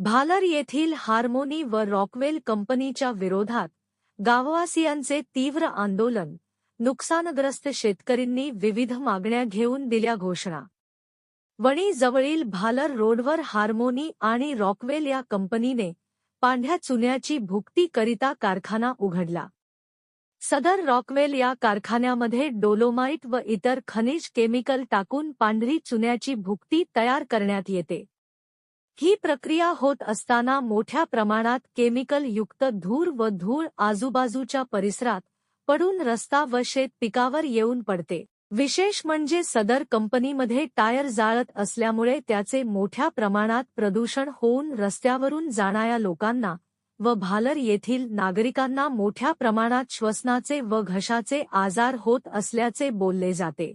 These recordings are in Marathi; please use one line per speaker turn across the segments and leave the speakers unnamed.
भालर येथील हार्मोनी व रॉकवेल कंपनीच्या विरोधात गाववासियांचे तीव्र आंदोलन नुकसानग्रस्त शेतकरींनी विविध मागण्या घेऊन दिल्या घोषणा. वणी जवळील भालर रोडवर हार्मोनी आणि रॉकवेल या कंपनीने पांढ्या चुन्याची भुकटी करिता कारखाना उघडला. सदर रॉकवेल या कारखान्यामध्ये डोलोमाइट व इतर खनिज केमिकल टाकून पांढरी चुन्याची भुकटी तयार करण्यात येते. ही प्रक्रिया होत असताना मोठ्या प्रमाणात केमिकल युक्त धूर व धूळ आजूबाजूच्या परिसरात पडून रस्ता व शेत पिकावर येऊन पडते. विशेष म्हणजे सदर कंपनीमध्ये टायर जाळत असल्यामुळे त्याचे मोठ्या प्रमाणात प्रदूषण होऊन रस्त्यावरून जाणाऱ्या लोकांना व भालर येथील नागरिकांना मोठ्या प्रमाणात श्वसनाचे व घशाचे आजार होत असल्याचे बोलले जाते.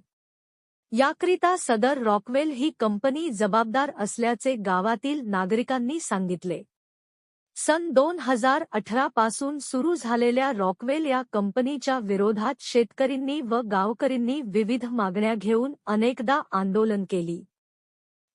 याकरिता सदर रॉकवेल ही कंपनी जबाबदार असल्याचे गावातील नागरिकांनी सांगितले. सन दोन हजार अठरा पासून सुरू झालेल्या रॉकवेल या कंपनीच्या विरोधात शेतकरींनी व गावकरींनी विविध मागण्या घेऊन अनेकदा आंदोलन केली.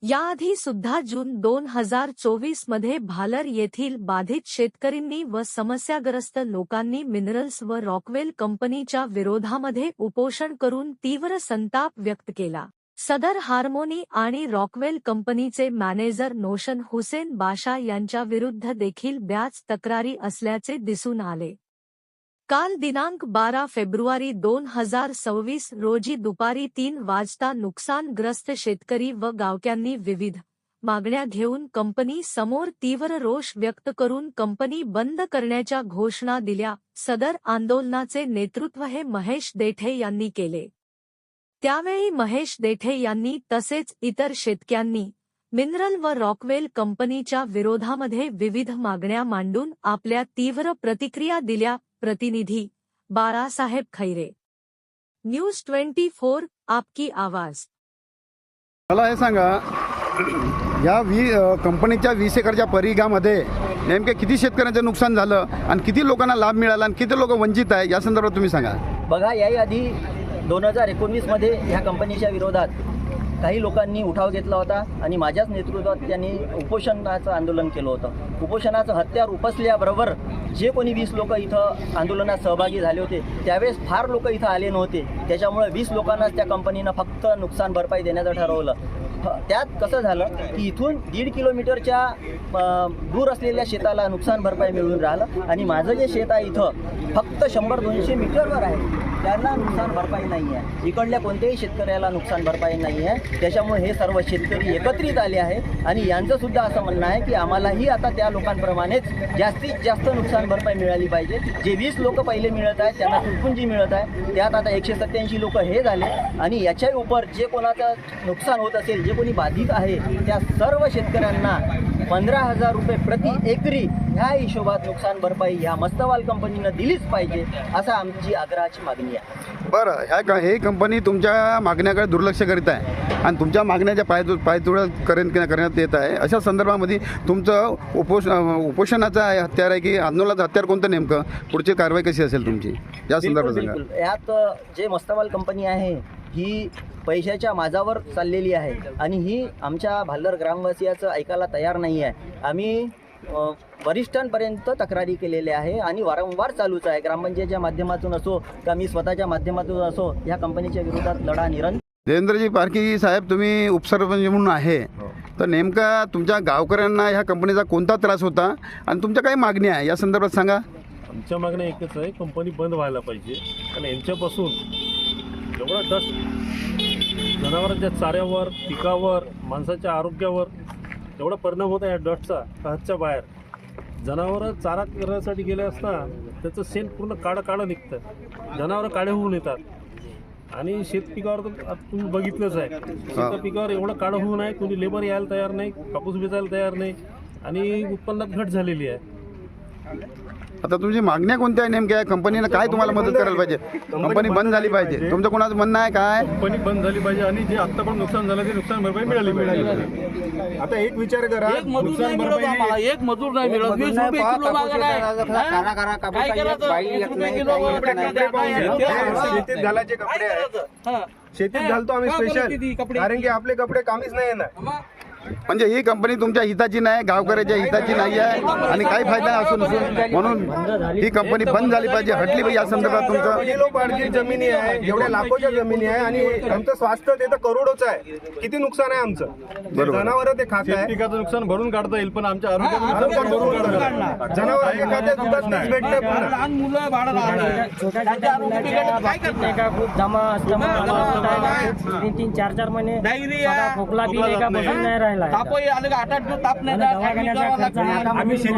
याआधी सुद्धा जून दोन हजार चोवीसमध्ये भालर येथील बाधित शेतकरींनी व समस्याग्रस्त लोकांनी मिनरल्स व रॉकवेल कंपनीच्या विरोधामध्ये उपोषण करून तीव्र संताप व्यक्त केला. सदर हार्मोनी आणि रॉकवेल कंपनीचे मॅनेजर नोशन हुसेन बाशा यांच्या विरुद्ध देखील ब्याज तक्रारी असल्याचे दिसून आले. काल दिनांक बारा फेब्रुवारी दोन हजार सव्वीस रोजी दुपारी तीन वाजता नुकसानग्रस्त शेतकरी व गावक्यांनी विविध मागण्या घेऊन कंपनी समोर तीव्र रोष व्यक्त करून कंपनी बंद करण्याच्या घोषणा दिल्या. सदर आंदोलनाचे नेतृत्व हे महेश देठे यांनी केले. त्यावेळी महेश देठे यांनी तसेच इतर शेतक्यांनी मिनरल व रॉकवेल कंपनीच्या विरोधामध्ये विविध मागण्या मांडून आपल्या तीव्र प्रतिक्रिया दिल्या. प्रतिनिधी Balasaheb Khaire. News twenty four आपकी आवाज.
मला हे सांगा या वी कंपनीच्या वीस एकरच्या परिघामध्ये नेमके किती शेतकऱ्यांचं नुकसान झालं आणि किती लोकांना लाभ मिळाला आणि किती लोक वंचित आहे या संदर्भात तुम्ही सांगा.
बघा याही आधी दोन हजार एकोणवीसमध्ये ह्या कंपनीच्या विरोधात काही लोकांनी उठाव घेतला होता आणि माझ्याच नेतृत्वात त्यांनी उपोषणाचं आंदोलन केलं होतं. उपोषणाचं हत्यार उपसल्याबरोबर जे कोणी वीस लोक इथं आंदोलनात सहभागी झाले होते त्यावेळेस फार लोक इथं आले नव्हते. त्याच्यामुळे वीस लोकांनाच त्या कंपनीनं फक्त नुकसान भरपाई देण्याचं ठरवलं. त्यात कसं झालं की इथून दीड किलोमीटरच्या दूर असलेल्या शेताला नुकसान भरपाई मिळून राहिलं आणि माझं जे शेत आहे इथं फक्त शंभर दोनशे मीटरवर आहे. त्यांना नुकसान भरपाई नाही आहे. इकडल्या कोणत्याही शेतकऱ्याला नुकसान भरपाई नाही आहे. त्याच्यामुळे हे सर्व शेतकरी एकत्रित आले आहे आणि यांचंसुद्धा असं म्हणणं आहे की आम्हालाही आता त्या लोकांप्रमाणेच जास्तीत जास्त नुकसान भरपाई मिळाली पाहिजे. जे वीस लोक पहिले मिळत आहेत त्यांना तुटपून जी मिळत आहे त्यात आता एकशे सत्याऐंशी लोक हे झाले. आणि याच्या उपर जे कोणाचं नुकसान होत असेल जे कोणी बाधित आहे त्या सर्व शेतकऱ्यांना पंधरा हजार रुपये प्रति एकरी ह्या हिशोबात नुकसान भरपाई ह्या मस्तवाल कंपनीनं दिलीच पाहिजे असं आमची आग्रहाची मागणी आहे.
बरं ह्या क- ही कंपनी तुमच्या मागण्याकडे दुर्लक्ष करीत आहे आणि तुमच्या मागण्याच्या पाय पायतुळ करेन करण्यात येत आहे. अशा संदर्भामध्ये तुमचं उपोष उपोषणाचं आहे हत्यार आहे की आंदोलनाचं हत्यार कोणतं नेमकं? पुढची कारवाई कशी असेल तुमची? या संदर्भात
यात जे मस्तवाल कंपनी आहे ही पैशाच्या माझावर चाललेली आहे. आणि ही आमच्या भाल्लर ग्रामवासियाचं ऐकायला तयार नाही आहे. आम्ही वरिष्ठांपर्यंत तक्रारी केलेल्या आहे आणि वारंवार चालूच आहे. ग्रामपंचायतच्या माध्यमातून असो का मी स्वतःच्या माध्यमातून असो ह्या कंपनीच्या विरोधात लढा निरंतर
देवेंद्रजी पारखी साहेब तुम्ही उपसरपंच म्हणून आहे. तर नेमका तुमच्या गावकऱ्यांना ह्या कंपनीचा कोणता त्रास होता? आणि तुमच्या काय मागणी आहे? या संदर्भात सांगा.
आमच्या मागण्या एकच आहे कंपनी बंद व्हायला पाहिजे. आणि यांच्यापासून एवढा डस्ट जनावरांच्या चाऱ्यावर पिकावर माणसाच्या आरोग्यावर एवढा परिणाम होता या डस्टचा हातच्या बाहेर. जनावरं चारा करण्यासाठी गेले असता त्याचं शेण पूर्ण काळं काळं निघतं. जनावरं काळे होऊन येतात. आणि शेत पिकावर तर आता तुम्ही बघितलंच आहे. शेत पिकावर एवढं काळं होऊन आहे कोणी लेबर यायला तयार नाही कापूस वेचायला तयार नाही. आणि उत्पन्नात घट झालेली आहे.
आता तुमची मागण्या कोणत्या आहे नेमक्या? कंपनीनं काय तुम्हाला मदत करायला पाहिजे? कंपनी बंद झाली पाहिजे. तुमचं कोणाचं म्हणणं आहे काय?
कंपनी बंद झाली पाहिजे आणि जे आता पण नुकसान झालं ते नुकसान भरपाई मिळाली पाहिजे
आता एक विचार करा
एक मजूर नाही मिळत आम्हाला. एक मजूर नाही मिळत. वीस रुपये किलो मागत आहे. हा? काय करायचं वीस रुपये किलो
शेतीत घालायचे कपडे आहेत.
हा.
शेतीत घालतो आम्ही स्पेशल? कारण की आपले कपडे कामीच नाही येणार
म्हणजे ही कंपनी तुमच्या हिताची नाही गावकऱ्याच्या हिताची नाही आहे आणि काही फायदा असू नसून म्हणून ही कंपनी बंद झाली पाहिजे हटली पाहिजे या संदर्भात तुमचं.
जमिनी आहे एवढ्या लाखोच्या जमिनी आहे आणि आमचं स्वास्थ्य ते तर करोडोचं आहे. किती नुकसान आहे आमचं?
बरोबर.
जनावर ते खात आहे.
पिकाचं नुकसान भरून काढता येईल पण आमच्या
आरोग्य भरून काढणार. जनावरांच्या खात्यात दुधात नाही भेटते.
लहान मुलं भाडं
खूप जमा तीन तीन चार चार महिने खोकला बी नाही राहिला.
तापही आलं आठ आठ दिवस ताप नाही
आणि
जात,
दवाखान्याचा
ऍडमिट
खर्च
करावं
आता
लागतं.
आम्ही शेती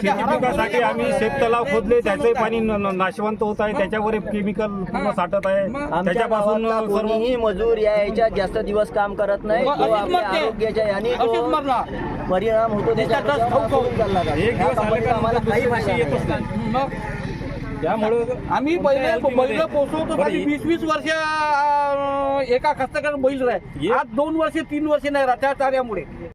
शेती पिकासाठी आम्ही शेततलाव खोदले त्याचंही पाणी न- न- नाशवंत होत आहे त्याच्यावर केमिकल पूर्ण साठत आहे
आमच्या
त्याच्यापासून
गावातला
सर्व
कोणीही मजूर या याच्यात जास्त दिवस काम करत नाही
मग
तो
अशीच
आपल्या
मरते.
आरोग्याच्या याने
अशीच
तो
मरणार
परिणाम होतो त्याच्या
त्याच्यात खाऊ खाऊ.
सोडून चालला जातो.
एक
ह्या
दिवस आले
कंपनीचा
का
आम्हाला काही
दुसऱ्या
फायदा
दिवशी येतच
नाही.
नाही
मग
त्यामुळे
आम्ही
मध्ये-
बैल पोचवतो वीस वीस वर्ष एका कष्टकर बैल राह आज दोन वर्ष तीन वर्ष नाही राहत्या कार्यामुळे